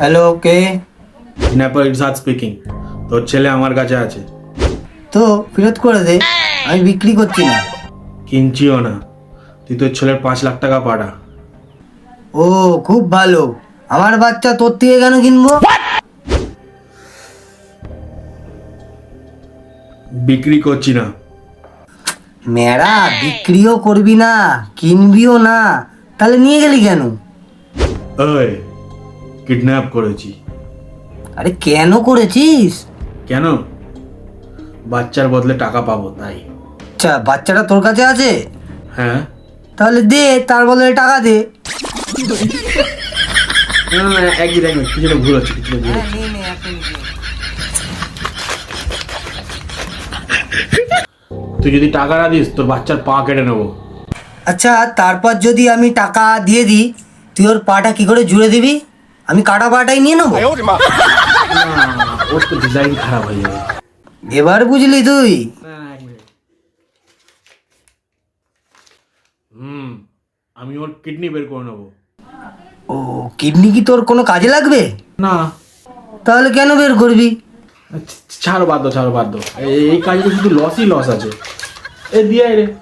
Hello কে kidnapper Irshad speaking তোর ছেলে আমার কাছে আছে। তো ফেরত করে দে। আমি বিক্রি করছি না। কিনছিও না। তুই তোর ছেলের পাঁচ লাখ টাকা পাঠা ও খুব ভালো। আমার বাচ্চা তোর থেকে কেন কিনবো? বিক্রি করছি না। মেরা বিক্রিও করবি না কিনবিও না তাহলে নিয়ে গেলি কেন? ওই কিডন্যাপ করেছি। আরে কেন করেছিস? কেন? বাচ্চার বদলে টাকা পাবো তাই। আচ্ছা বাচ্চাটা তোর কাছে আছে? হ্যাঁ। তাহলে দে তার বদলে টাকা দে। না না না, এক মিনিট কিছুটা ভুল হচ্ছে কিছুটা ভুল হচ্ছে। তুই যদি টাকা না দিস তোর বাচ্চার পা কেটে নেব। আচ্ছা তারপর যদি আমি টাকা দিয়ে দিই তুই ওর পাটা কি করে জুড়ে দিবি? আমি কাটা পাটাই নিয়ে নেব? ওর তো ডিজাইন খারাপ হয়ে যাবে। এবার বুঝলি তুই। হুম আমি ওর কিডনি বের করে নেব। ও কিডনি কি তোর কোনো কাজে লাগবে? না। তাহলে কেন বের করবি? ছাড়ো বাদ দাও, ছাড়ো বাদ দাও। এই- কাজে শুধু লসই লস আছে। এ দিয়ে রে।